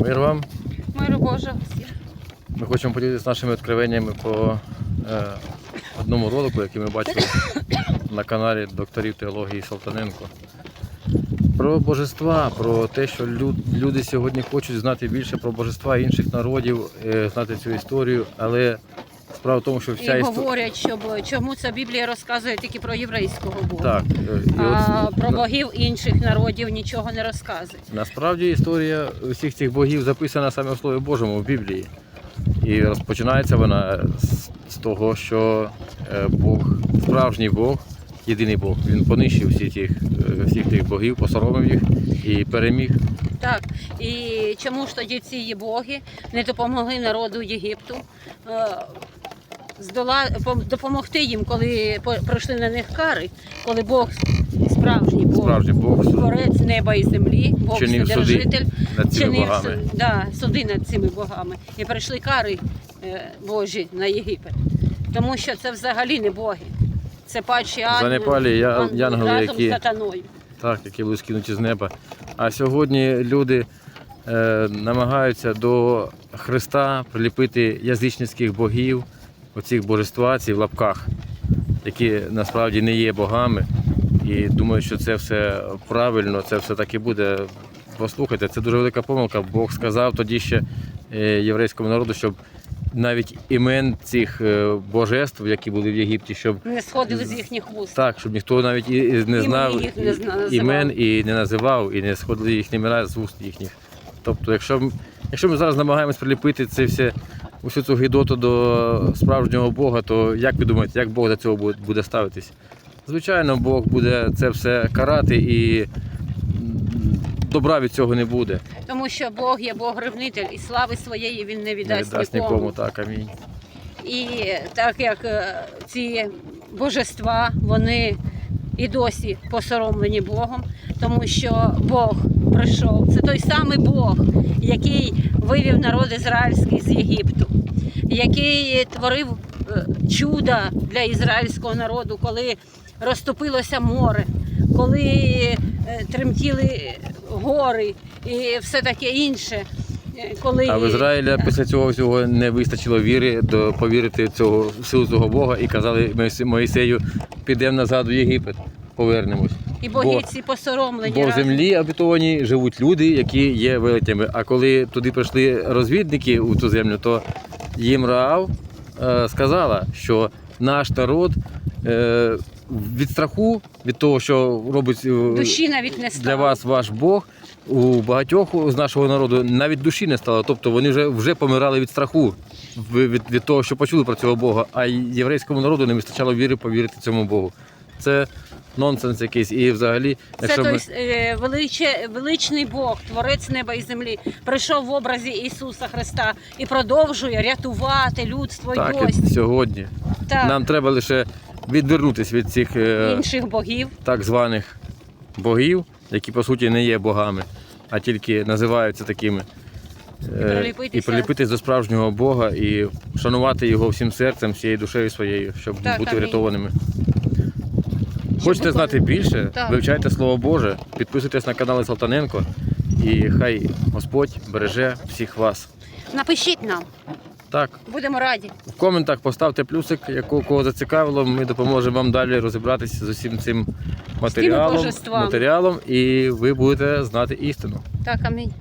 Мир вам. Миру Божого всім. Ми хочемо поділитися нашими відкриваннями по е, одному ролику, який ми бачили на каналі докторів теології Салтаненко. Про божества, про те, що люди сьогодні хочуть знати більше про божества інших народів, е, знати цю історію, але справа в тому, що вся І історія. говорять, що чому ця Біблія розказує тільки про єврейського Бога. Так, е, і А от про на- богів інших народів нічого не розказує. Насправді історія всіх цих богів записана саме в Слові Божому в Біблії. І розпочинається вона з, з того, що е, Бог, справжній Бог, єдиний Бог, він понищив всі тих, е, всіх тих богів, посоромив їх і переміг. Так. І чому ж тоді ці боги не допомогли народу Єгипту? е, Здола... пом- допомогти їм, коли пройшли на них кари, коли Бог справжній Бог, Справжній Бог творець неба і землі, Бог чинив суди над цими чинив богами. да, суди над цими богами. І прийшли кари е, Божі на Єгипет. Тому що це взагалі не боги. Це пачі ангели, Занепалі я- янголи, які- з сатаною. так, які були скинуті з неба. А сьогодні люди е, намагаються до Христа приліпити язичницьких богів, оцих божества, ці в лапках, які насправді не є богами. І думаю, що це все правильно, це все так і буде. Послухайте, це дуже велика помилка. Бог сказав тоді ще е, єврейському народу, щоб навіть імен цих е, божеств, які були в Єгипті, щоб Не сходили з їхніх вуст. так, щоб ніхто навіть і, не знав їх не імен і не називав, і не сходили їхні імена з уст їхніх. Тобто, якщо, якщо ми зараз намагаємось приліпити це все, усю цю гидоту до справжнього Бога, то як ви думаєте, як Бог до цього буде, ставитись? Звичайно, Бог буде це все карати і добра від цього не буде. Тому що Бог є Бог ревнитель і слави своєї він не Не віддасть, нікому. нікому так, амінь. І так як е, ці божества, вони і досі посоромлені Богом, тому що Бог прийшов. Це той самий Бог, який вивів народ ізраїльський з Єгипту, який творив е, чуда для ізраїльського народу, коли розтопилося море, коли е, тремтіли гори і все таке інше. Е, Коли А в Ізраїля після цього всього не вистачило віри до повірити цього силу цього Бога і казали Моїсею, підемо назад в Єгипет, повернемось. І Бо- боги ці посоромлені. Бо в разом. землі обітовані живуть люди, які є велетнями. А коли туди прийшли розвідники у ту землю, то їм Раав е, сказала, що наш народ е, від страху, від того, що робить е, Душі навіть не стало. для вас ваш Бог, у багатьох з нашого народу навіть душі не стало. Тобто вони вже, вже помирали від страху, в- від, від того, що почули про цього Бога. А єврейському народу не вистачало віри повірити цьому Богу. Це нонсенс якийсь. І взагалі, Це якщо той ми... е, величе, величний Бог, творець неба і землі, прийшов в образі Ісуса Христа і продовжує рятувати людство Так, досі. і сьогодні. Так, Нам треба лише відвернутися від цих е, інших богів. так званих богів, які по суті не є богами, а тільки називаються такими. Е, приліпитися. І приліпитись до справжнього Бога і шанувати його всім серцем, всією душею своєю, щоб Так, бути амінь. врятованими. Хочете знати більше? Так. Вивчайте Слово Боже, підписуйтесь на канал Салтаненко і хай Господь береже всіх вас. Напишіть нам, Так, будемо раді. в коментах поставте плюсик, якого кого зацікавило. Ми допоможемо вам далі розібратися з усім цим матеріалом, божествами. матеріалом і ви будете знати істину. Так, амінь.